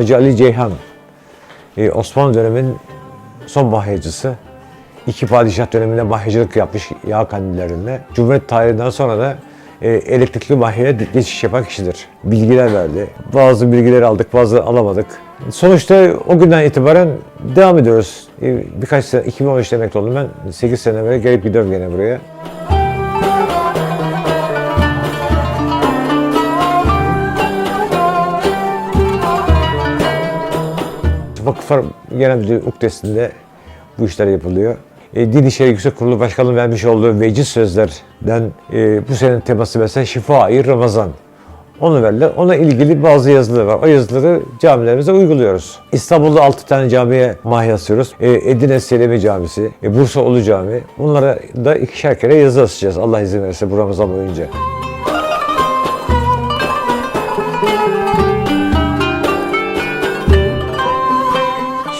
Hacı Ali Ceyhan, e, Osmanlı döneminin son mahyacısı. İki padişah döneminde mahyacılık yapmış yağ kandillerinde. Cumhuriyet tarihinden sonra da e, elektrikli mahyaya geçiş yapan kişidir. Bilgiler verdi. Bazı bilgileri aldık, bazı alamadık. Sonuçta o günden itibaren devam ediyoruz. E, birkaç sene, 2013'te emekli oldum ben. 8 sene böyle gelip gidiyorum gene buraya. Vakıflar Genel Müdürlüğü ukdesinde bu işler yapılıyor. E, Din İşleri Yüksek Kurulu Başkanı'nın vermiş olduğu veciz sözlerden e, bu senenin teması mesela Şifa-i Ramazan. Onu verdiler. Ona ilgili bazı yazılar var. O yazıları camilerimize uyguluyoruz. İstanbul'da 6 tane camiye mahya. E, Edirne Selemi Camisi, e, Bursa Ulu Cami. Bunlara da ikişer kere yazı asacağız Allah izin verirse bu Ramazan boyunca.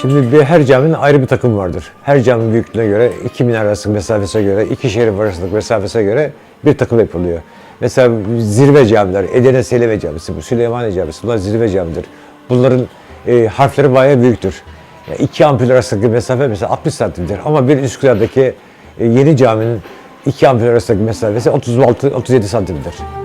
Şimdi bir, her caminin ayrı bir takım vardır. Her cami büyüklüğüne göre, iki minare arasındaki mesafesine göre, iki şehir arasındaki mesafesine göre bir takım yapılıyor. Mesela zirve camiler, Edirne Seleme Camisi, bu Süleymaniye Camisi, bunlar zirve camidir. Bunların e, harfleri bayağı büyüktür. Yani iki ampul arasındaki mesafe mesela 60 santimdir. Ama bir Üsküdar'daki e, yeni caminin iki ampul arasındaki mesafesi 36-37 santimdir.